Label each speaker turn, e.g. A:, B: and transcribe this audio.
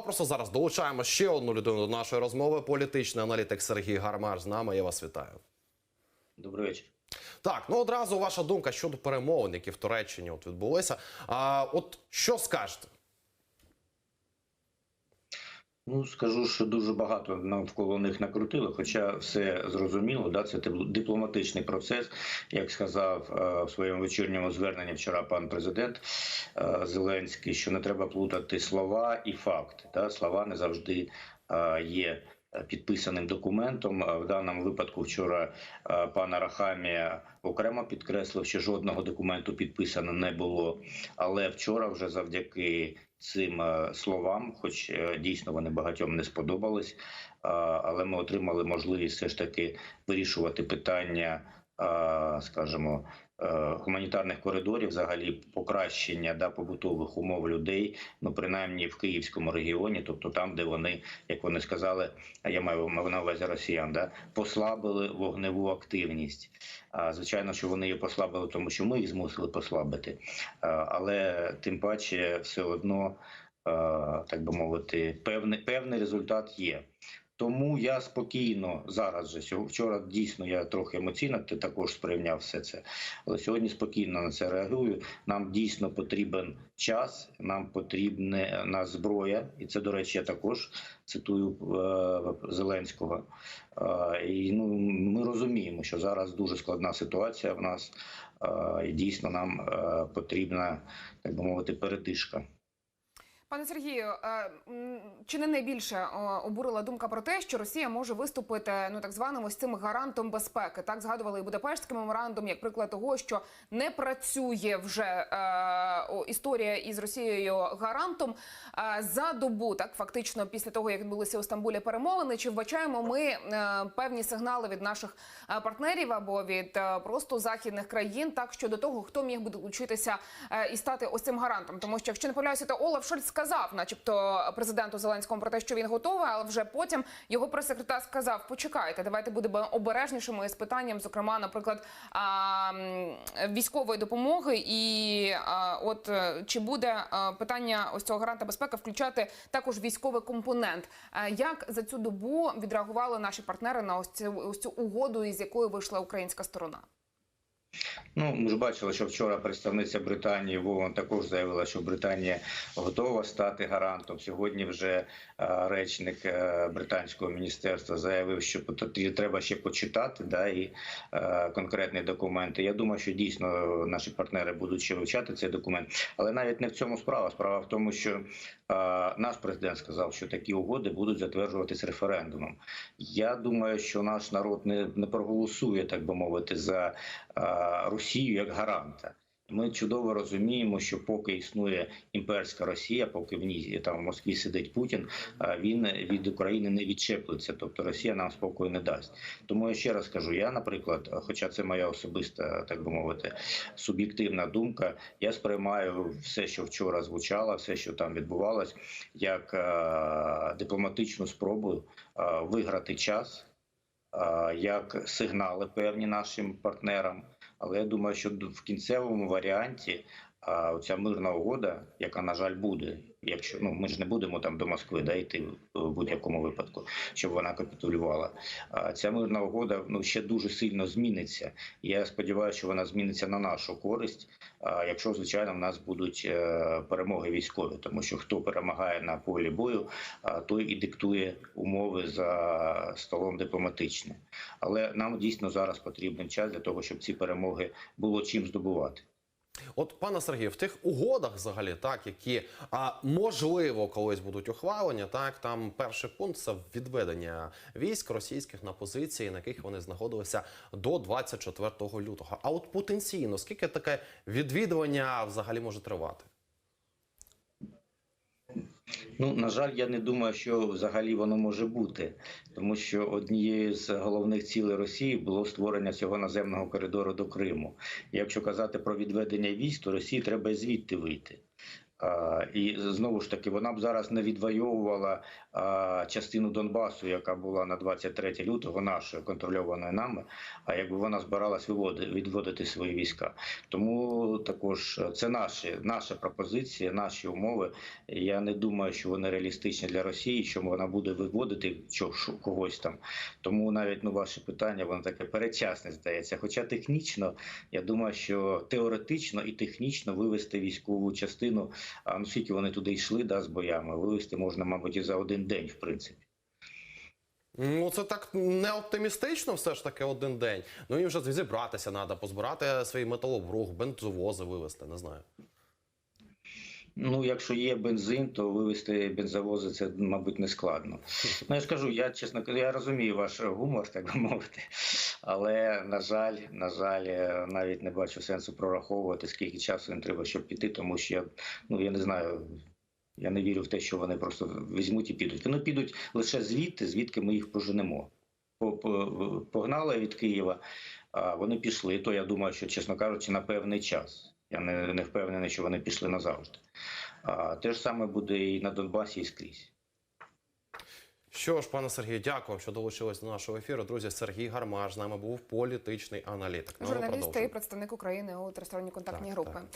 A: просто зараз долучаємо ще одну людину до нашої розмови. Політичний аналітик Сергій Гармаш з нами. Я вас вітаю.
B: Добрий вечір.
A: Так, ну одразу ваша думка щодо перемовин, які в Туреччині от відбулися. А от що скажете?
B: Ну скажу, що дуже багато навколо них накрутили, хоча все зрозуміло. Да, це тип- дипломатичний процес, як сказав е, в своєму вечірньому зверненні вчора пан президент Зеленський, що не треба плутати слова і факти. Да, слова не завжди е, є. Підписаним документом Е, в даному випадку вчора е, пан Арахамія окремо підкреслив, що жодного документу підписано не було. Але вчора, вже завдяки цим е, словам, хоч е, дійсно вони багатьом не сподобались, е, але ми отримали можливість все ж таки вирішувати питання, е, скажімо, е, гуманітарних коридорів, взагалі покращення да, побутових умов людей, ну принаймні в Київському регіоні, тобто там, де вони, як вони сказали, я маю на увазі росіян, да, послабили вогневу активність. А, Звичайно, що вони її послабили, тому що ми їх змусили послабити. Але тим паче, все одно, а, так би мовити, певний, певний результат є. Тому я спокійно зараз же вчора дійсно я трохи емоційно ти також сприйняв все це, але сьогодні спокійно на це реагую. Нам дійсно потрібен час, нам потрібна на зброя, і це до речі, я також цитую е, Зеленського. Е, і ну ми розуміємо, що зараз дуже складна ситуація в нас, е, і дійсно нам е, потрібна, так би мовити, передишка.
C: Пане Сергію, е, чи не найбільше е, обурила думка про те, що Росія може виступити ну так званим ось цим гарантом безпеки? Так згадували і Будапештський меморандум, як приклад того, що не працює вже е, історія із Росією гарантом е, за добу, так фактично після того, як відбулися у Стамбулі перемовини. Чи вбачаємо ми е, певні сигнали від наших е, партнерів або від е, просто західних країн, так щодо того, хто міг би долучитися е, і стати ось цим гарантом? Тому що, якщо не помиляюся, то Олаф Шольц сказав, начебто, президенту Зеленському про те, що він готовий, але вже потім його прес-секретар сказав: почекайте, давайте будемо обережнішими з питанням, зокрема, наприклад, військової допомоги, і от е, чи буде питання ось цього гаранта безпеки включати також військовий компонент? Е, Як за цю добу відреагували наші партнери на ось цю, ось цю угоду, із якою вийшла українська сторона?
B: Ну, ми ж бачили, що вчора представниця Британії Вован також заявила, що Британія готова стати гарантом. Сьогодні вже е, речник е, британського міністерства заявив, що треба ще почитати да, і е, конкретні документи. Я думаю, що дійсно наші партнери будуть ще вивчати цей документ. Але навіть не в цьому справа. Справа в тому, що наш президент сказав, що такі угоди будуть затверджуватись референдумом. Я думаю, що наш народ не, не проголосує, так би мовити, за Росію як гаранта. Ми чудово розуміємо, що поки існує імперська Росія, поки в ній там в Москві сидить Путін, він від України не відчеплюється. Тобто Росія нам спокою не дасть. Тому я ще раз кажу: я, наприклад, хоча це моя особиста, так би мовити, суб'єктивна думка, я сприймаю все, що вчора звучало, все, що там відбувалось, як е, дипломатичну спробу е, виграти час е, як сигнали певні нашим партнерам. Але я думаю, що в кінцевому варіанті а, ця мирна угода, яка на жаль буде, якщо ну ми ж не будемо там до Москви да, йти в будь-якому випадку, щоб вона капітулювала. А ця мирна угода ну ще дуже сильно зміниться. Я сподіваюся, що вона зміниться на нашу користь. А якщо звичайно в нас будуть е, перемоги військові, тому що хто перемагає на полі бою, той і диктує умови за столом дипломатичним. Але нам дійсно зараз потрібен час для того, щоб ці перемоги було чим здобувати.
A: От, пане Сергію, в тих угодах, взагалі, так, які а, можливо колись будуть ухвалені, так там перший пункт це відведення військ російських на позиції, на яких вони знаходилися до 24 лютого. А от потенційно, скільки таке відвідування взагалі може тривати?
B: Ну на жаль, я не думаю, що взагалі воно може бути, тому що однією з головних цілей Росії було створення цього наземного коридору до Криму. Якщо казати про відведення військ, то Росії треба звідти вийти. І знову ж таки, вона б зараз не відвоювала частину Донбасу, яка була на 23 лютого, нашої контрольованої нами. А якби вона збиралась відводити свої війська, тому також це наші, наша пропозиція, наші умови. Я не думаю, що вони реалістичні для Росії, що вона буде виводити когось там. Тому навіть ну ваше питання воно таке передчасне здається. Хоча технічно, я думаю, що теоретично і технічно вивести військову частину, а наскільки вони туди йшли, да, з боями, вивести можна, мабуть, і за один день, в принципі.
A: Ну, це так не оптимістично, все ж таки один день. Ну їм вже зібратися треба, позбирати свій металобрух, бензовози вивезти, не знаю.
B: Ну, якщо є бензин, то вивести бензовози це, мабуть, не складно. Ну, я ж кажу, я чесно я розумію ваш гумор, так би мовити. Але на жаль, на жаль, е, навіть не бачу сенсу прораховувати, скільки часу їм треба, щоб піти, тому що я, ну я не знаю. Я не вірю в те, що вони просто візьмуть і підуть. Вони підуть лише звідти, звідки ми їх поженемо. По- по- Погнали від Києва, а вони пішли. То я думаю, що, чесно кажучи, на певний час. Я не, не впевнений, що вони пішли назавжди. А те ж саме буде і на Донбасі, і скрізь.
A: Що ж, пане Сергію, дякую, що долучились до нашого ефіру. Друзі, Сергій Гармаш з нами був політичний аналітик. Ну,
C: Журналіст і представник України у тристоронній контактній групи.
A: так.